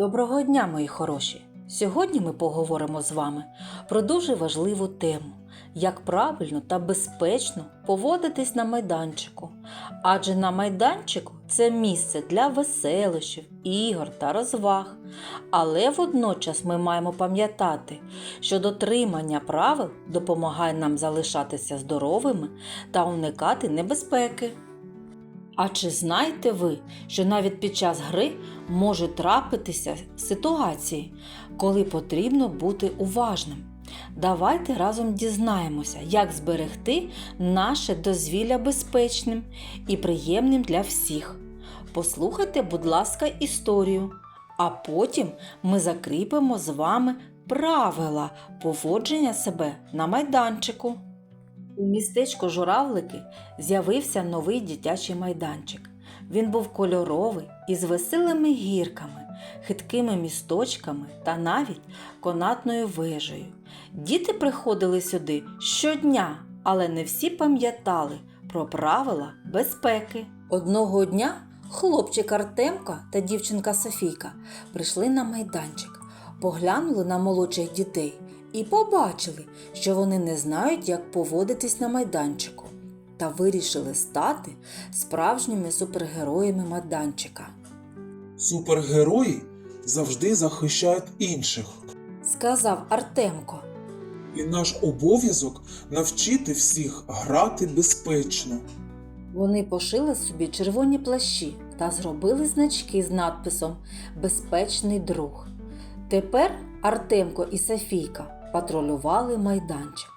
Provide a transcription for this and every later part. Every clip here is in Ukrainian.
Доброго дня, мої хороші! Сьогодні ми поговоримо з вами про дуже важливу тему, як правильно та безпечно поводитись на майданчику. Адже на майданчику це місце для веселощів, ігор та розваг. Але водночас ми маємо пам'ятати, що дотримання правил допомагає нам залишатися здоровими та уникати небезпеки. А чи знаєте ви, що навіть під час гри може трапитися ситуації, коли потрібно бути уважним? Давайте разом дізнаємося, як зберегти наше дозвілля безпечним і приємним для всіх. Послухайте, будь ласка, історію, а потім ми закріпимо з вами правила поводження себе на майданчику. У містечку Журавлики з'явився новий дитячий майданчик. Він був кольоровий із веселими гірками, хиткими місточками та навіть конатною вежею. Діти приходили сюди щодня, але не всі пам'ятали про правила безпеки. Одного дня хлопчик Артемка та дівчинка Софійка прийшли на майданчик, поглянули на молодших дітей і побачили, що вони не знають, як поводитись на майданчику, та вирішили стати справжніми супергероями майданчика. Супергерої завжди захищають інших, Сказав Артемко. і наш обов'язок навчити всіх грати безпечно. Вони пошили собі червоні плащі та зробили значки з надписом Безпечний друг. Тепер Артемко і Софійка патрулювали майданчик.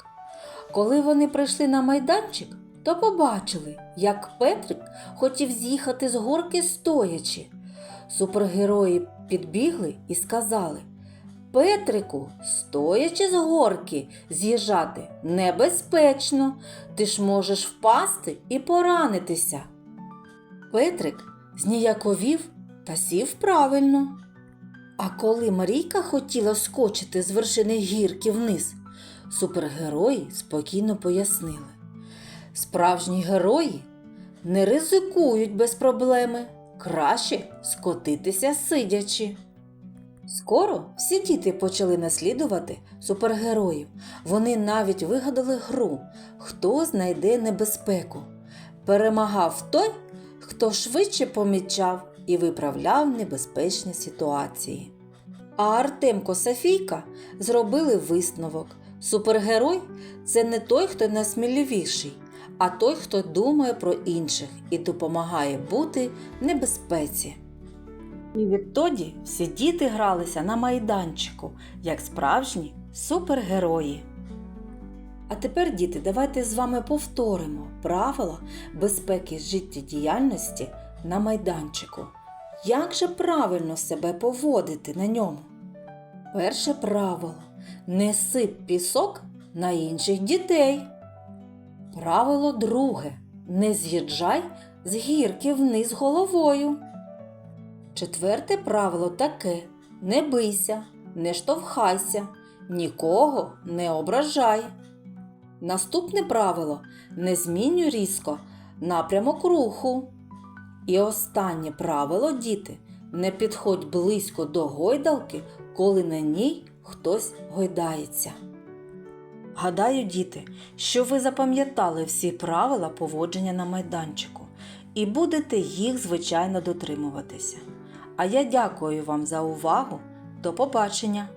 Коли вони прийшли на майданчик, то побачили, як Петрик хотів з'їхати з горки стоячи. Супергерої підбігли і сказали: Петрику, стоячи з горки, з'їжджати небезпечно, ти ж можеш впасти і поранитися. Петрик зніяковів та сів правильно. Коли Марійка хотіла скочити з вершини гірки вниз, супергерої спокійно пояснили. Справжні герої не ризикують без проблеми, краще скотитися сидячи. Скоро всі діти почали наслідувати супергероїв. Вони навіть вигадали гру, хто знайде небезпеку. Перемагав той, хто швидше помічав і виправляв небезпечні ситуації. А Артемко Софійка зробили висновок: супергерой це не той, хто найсміливіший, а той, хто думає про інших і допомагає бути в небезпеці. І відтоді всі діти гралися на майданчику, як справжні супергерої. А тепер, діти, давайте з вами повторимо правила безпеки життєдіяльності на майданчику. Як же правильно себе поводити на ньому? Перше правило не сип пісок на інших дітей. Правило друге не з'їжджай з гірки вниз головою. Четверте правило таке: не бийся, не штовхайся, нікого не ображай. Наступне правило не змінюй різко напрямок руху. І останнє правило, діти, не підходь близько до гойдалки, коли на ній хтось гойдається. Гадаю, діти, що ви запам'ятали всі правила поводження на майданчику і будете їх, звичайно, дотримуватися. А я дякую вам за увагу. До побачення!